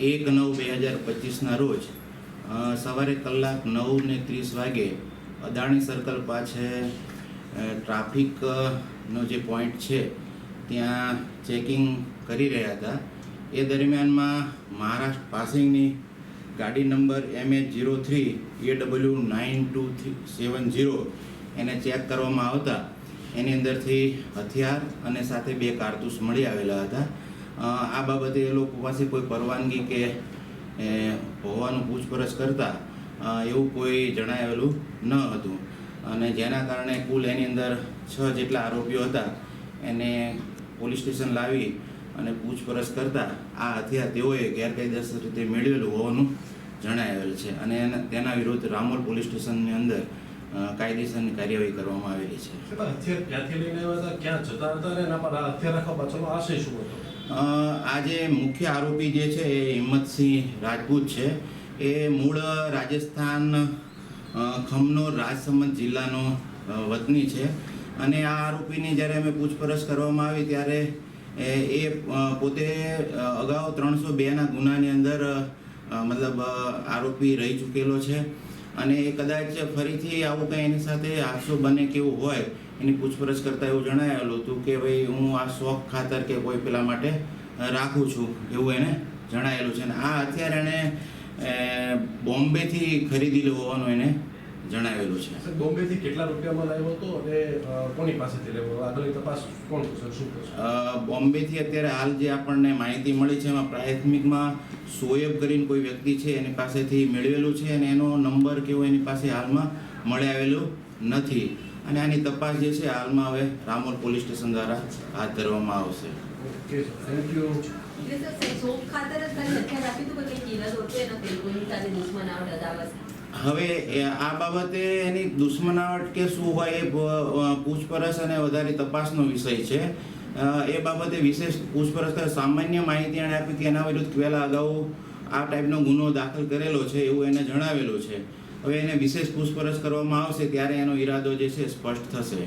એક નવ બે હજાર પચીસના રોજ સવારે કલાક નવ ને ત્રીસ વાગે અદાણી સર્કલ પાસે અ, ટ્રાફિક અ, નો જે પોઈન્ટ છે ત્યાં ચેકિંગ કરી રહ્યા હતા. એ દરમિયાનમાં મહારાષ્ટ્ર પાસિંગની ગાડી number M H zero three A W nine two three seven zero એને ચેક કરવામાં આવતા. એની અંદરથી હથિયાર અને સાથે બે કારતૂસ મળી આવેલા હતા. આ બાબતે એ લોકો પાસે કોઈ પરવાનગી કે હોવાનું પૂછપરછ કરતા એવું કોઈ જણાવેલું ન હતું. અને જેના કારણે કુલ એની અંદર છ જેટલા આરોપીઓ હતા, એને પોલીસ સ્ટેશન લાવી અને પૂછપરછ કરતાં, આ હથિયાર તેઓએ ગેરકાયદેસર રીતે મેળવેલું હોવાનું જણાવેલ છે. અને તેના વિરુદ્ધ રામોલ પોલીસ સ્ટેશનની અંદર કાયદેસરની કાર્યવાહી કરવામાં આવેલી છે. હથિયાર ક્યાંથી લઈને આવ્યા હતા ક્યાં જતા હતા અને એના પર હથિયાર રાખવા પાછળનો આશય શું હતો? અ, મુખ્ય આરોપી જે છે એ હિંમતસિંહ રાજપૂત છે. એ મૂળ રાજસ્થાન ખમનોર ખમનો રાજસમંદ જિલ્લાનો વતની છે. અને આ આરોપીની જ્યારે અમે પૂછપરછ કરવામાં આવી ત્યારે એ એ, પોતે અગાઉ ત્રણસો બેના ગુનાની અંદર મતલબ આરોપી રહી ચૂકેલો છે. અને એ કદાચ ફરીથી આવું કંઈ એની સાથે હાદસો બને કેવું હોય, એની પૂછપરછ કરતાં એવું જણાવેલું હતું કે ભાઈ હું આ શોખ ખાતર કે કોઈ પેલા માટે રાખું છું એવું એને જણાવેલું છે. અને આ હથિયાર એણે બોમ્બેથી ખરીદેલું હોવાનું એને જણાવેલું છે. બોમ્બેથી કેટલા રૂપિયામાં લાવ્યો હતો અને કોની પાસેથી લેવો આગળની તપાસ કોણ કરશે? શું કરશે? બોમ્બેથી અત્યારે હાલ જે આપણને માહિતી મળી છે એમાં પ્રાથમિકમાં સોએબ કરીને કોઈ વ્યક્તિ છે એની પાસેથી મેળવેલું છે અને એનો નંબર કેવો એની પાસે હાલમાં મળી આવેલો નથી. અને આની તપાસ જે છે હાલમાં હવે રામોલ પોલીસ સ્ટેશન દ્વારા હાથ ધરવામાં આવશે. ઓકે થેન્ક યુ એટલે સર શોખ ખાતર જ ખાલી હથિયાર આપ્યું હતું કે કંઈ કિરદ હોતે નથી કોઈની સાથે દુશ્મનાવટ અદાવત? હવે આ બાબતે એની દુશ્મનાવટ કે શું હોય એ પૂછપરછ અને વધારે તપાસનો વિષય છે. એ બાબતે વિશેષ પૂછપરછ સામાન્ય માહિતી એણે આપી કે એના વિરુદ્ધ પહેલાં અગાઉ આ ટાઈપનો ગુનો દાખલ કરેલો છે એવું એને જણાવેલું છે. હવે એને વિશેષ પૂછપરછ કરવામાં આવશે ત્યારે એનો ઈરાદો જે છે સ્પષ્ટ થશે.